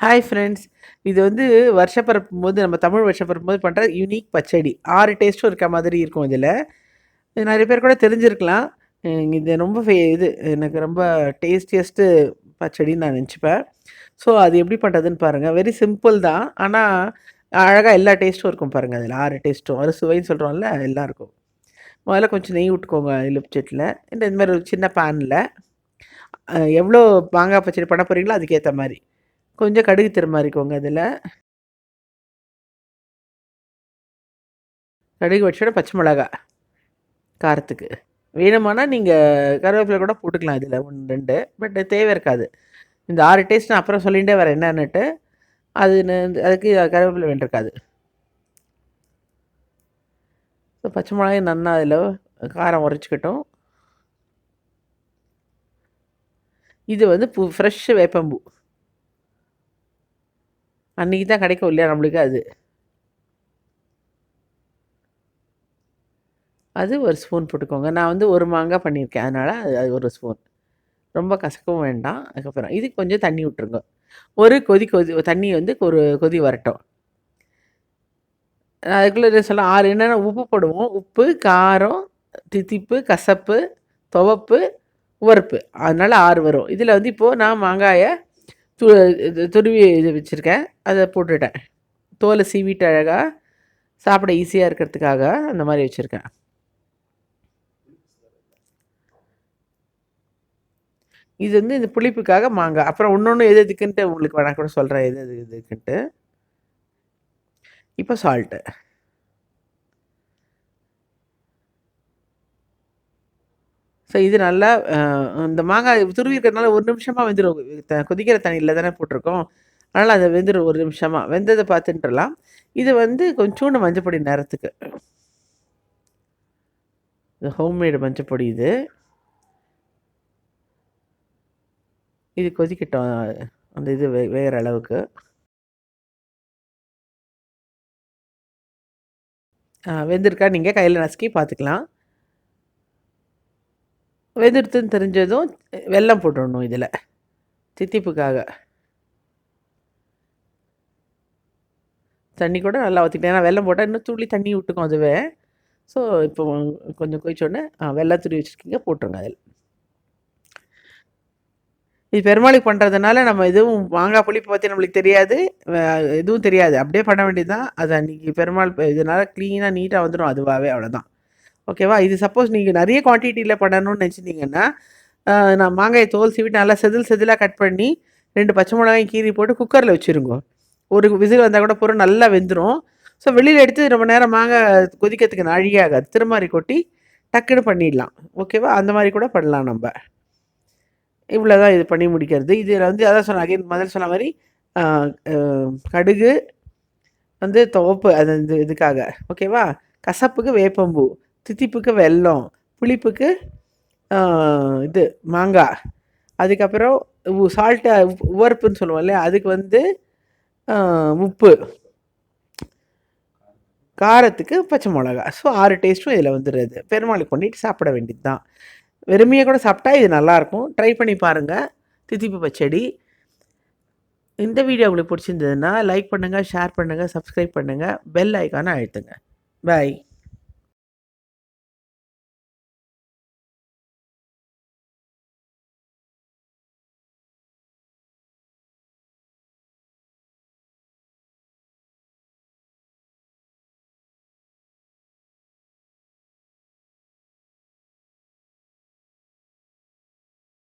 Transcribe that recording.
Hi friends இது வந்து வருஷப்பரப்பும் போது நம்ம தமிழ் வருஷப்பரப்பும் போது பண்ணுற யூனிக் பச்சடி. ஆறு டேஸ்ட்டும் இருக்க மாதிரி இருக்கும் இதில். நிறைய பேர் கூட தெரிஞ்சிருக்கலாம். இது ரொம்ப ஃபே இது எனக்கு ரொம்ப டேஸ்டியஸ்ட்டு பச்சடின்னு நான் நினச்சிப்பேன். ஸோ அது எப்படி பண்ணுறதுன்னு பாருங்கள் வெரி சிம்பிள் தான். ஆனால் அழகாக எல்லா டேஸ்ட்டும் இருக்கும் பாருங்கள் அதில். ஆறு டேஸ்ட்டும் ஒரு சுவைன்னு சொல்கிறோம்ல எல்லாம் இருக்கும் முதல்ல கொஞ்சம் நெய் விட்டுக்கோங்க எலுமிச்சட்டில் இந்த இந்த மாதிரி ஒரு சின்ன பேனில் எவ்வளோ மாங்காய் பச்சடி பண்ண போகிறீங்களோ அதுக்கேற்ற மாதிரி. கொஞ்சம் கடுகு திருமாறிக்கோங்க அதில். கடுகு வச்சோட பச்சை மிளகா காரத்துக்கு. வேணுமானால் நீங்கள் கருவேப்பிலை கூட போட்டுக்கலாம் இதில் ஒன்று ரெண்டு. பட் தேவை இருக்காது. இந்த ஆறு டேஸ்ட் நான் அப்புறம் சொல்லிகிட்டே வரேன் என்னன்னுட்டு. அது அதுக்கு கருவேப்பிலை வேண்டியிருக்காது ஸோ பச்சை மிளகாய் நன்னா அதில் காரம் உரைச்சிக்கிட்டோம் இது வந்து பூ ஃப்ரெஷ்ஷு வேப்பம்பூ. அன்றைக்கி தான் கிடைக்கும் இல்லையா நம்மளுக்கு அது? அது ஒரு ஸ்பூன் போட்டுக்கோங்க. நான் வந்து ஒரு மாங்காய் பண்ணியிருக்கேன். அதனால் அது அது ஒரு ஸ்பூன் ரொம்ப கசக்கவும் வேண்டாம். அதுக்கப்புறம் இது கொஞ்சம் தண்ணி விட்டுருங்க. ஒரு கொதி கொதி தண்ணி வந்து ஒரு கொதி வரட்டும். அதுக்குள்ளே சொல்ல ஆறு என்னென்ன உப்பு போடுவோம். உப்பு காரம் தித்திப்பு கசப்பு துவப்பு உவர்ப்பு. அதனால் ஆறு வரும். இதில் வந்து இப்போது நான் மாங்காயை து இது துருவி இது வச்சுருக்கேன். அதை போட்டுட்டேன். தோலை சீவிட்டு அழகாக சாப்பிட ஈஸியாக இருக்கிறதுக்காக அந்த மாதிரி வச்சுருக்கேன். இது வந்து இந்த புளிப்புக்காக மாங்காய். அப்புறம் இன்னொன்று எது எதுக்குன்ட்டு உங்களுக்கு வேணா கூட சொல்கிறேன் எது எது எதுக்குன்ட்டு. இப்போ சால்ட்டு ஸோ இது நல்லா இந்த மாங்காய் துருவி இருக்கிறதுனால ஒரு நிமிஷமாக வெந்துடும் த- கொதிக்கிற தண்ணியில் தானே போட்டிருக்கோம். அதனால் அதை வெந்துடும் ஒரு நிமிஷமாக வெந்ததை பார்த்துட்டுலாம் இது வந்து கொஞ்சோண்டு மஞ்சப்பொடி நேரத்துக்கு. இது ஹோம்மேடு மஞ்சப்பொடி இது. இது கொதிக்கட்டும் அந்த இது வே வேகிற அளவுக்கு. வெந்திருக்கா? நீங்கள் கையில் நசுக்கி பார்த்துக்கலாம். வெந்துடுத்துன்னு தெரிஞ்சதும் வெல்லம் போட்டுடணும் இதில். தித்திப்புக்காக. தண்ணி கூட நல்லா ஊற்றிக்கிட்டேன் ஏன்னா வெள்ளம் போட்டால் இன்னும் துளி தண்ணி விட்டுக்கும் அதுவே. ஸோ இப்போ கொஞ்சம் கொதிச்சோடனே வெள்ளம் துணி வச்சுருக்கீங்க போட்டுருங்க அதில். இது பெருமாளுக்கு பண்ணுறதுனால நம்ம எதுவும் மாங்காய் புளிப்பு பற்றி நம்மளுக்கு தெரியாது. எதுவும் தெரியாது. அப்படியே பண்ண வேண்டியது தான் அது அன்றைக்கி பெருமாள் இதனால் க்ளீனாக நீட்டாக வந்துடும் அதுவாகவே அவ்வளோதான் ஓகேவா? இது சப்போஸ் நீங்கள் நிறைய குவான்டிட்டியில் பண்ணணும்னு நினச்சிட்டிங்கன்னா நான் மாங்காயை தோல் சீவிட்டு நல்லா செதில் செதிலாக கட் பண்ணி ரெண்டு பச்சை மிளகாயும் கீறி போட்டு குக்கரில் வச்சுருங்க. ஒரு விசில் வந்தால் கூட பொருள் நல்லா வெந்துடும் ஸோ வெளியில் எடுத்து ரொம்ப நேரம் மாங்காய் கொதிக்கிறதுக்கு அழியாகாது. திருமாறி கொட்டி டக்குன்னு பண்ணிடலாம். ஓகேவா? அந்த மாதிரி கூட பண்ணலாம் நம்ம. இவ்வளோ தான் இது பண்ணி முடிக்கிறது. இதில் வந்து அதான் சொன்ன அகைன் முதல்ல சொன்ன மாதிரி கடுகு வந்து துவப்பு அது இந்த இதுக்காக. ஓகேவா? கசப்புக்கு வேப்பம்பூ. தித்திப்புக்கு வெல்லம் புளிப்புக்கு இது மாங்காய் அதுக்கப்புறம் சால்ட்டை உவர்ப்புன்னு சொல்லுவோம் இல்லையா? அதுக்கு வந்து உப்பு. காரத்துக்கு பச்சை மிளகா. ஸோ ஆறு டேஸ்ட்டும் இதில் வந்துடுது பெருமாளுக்கு பண்ணிட்டு சாப்பிட வேண்டியது தான் வெறுமையாக கூட சாப்பிட்டா இது நல்லாயிருக்கும். ட்ரை பண்ணி பாருங்கள் தித்திப்பு பச்சடி. இந்த வீடியோ உங்களுக்கு பிடிச்சிருந்ததுன்னா லைக் பண்ணுங்கள் ஷேர் பண்ணுங்கள் சப்ஸ்கிரைப் பண்ணுங்கள் பெல் ஐக்கானை அழுத்துங்க. பாய்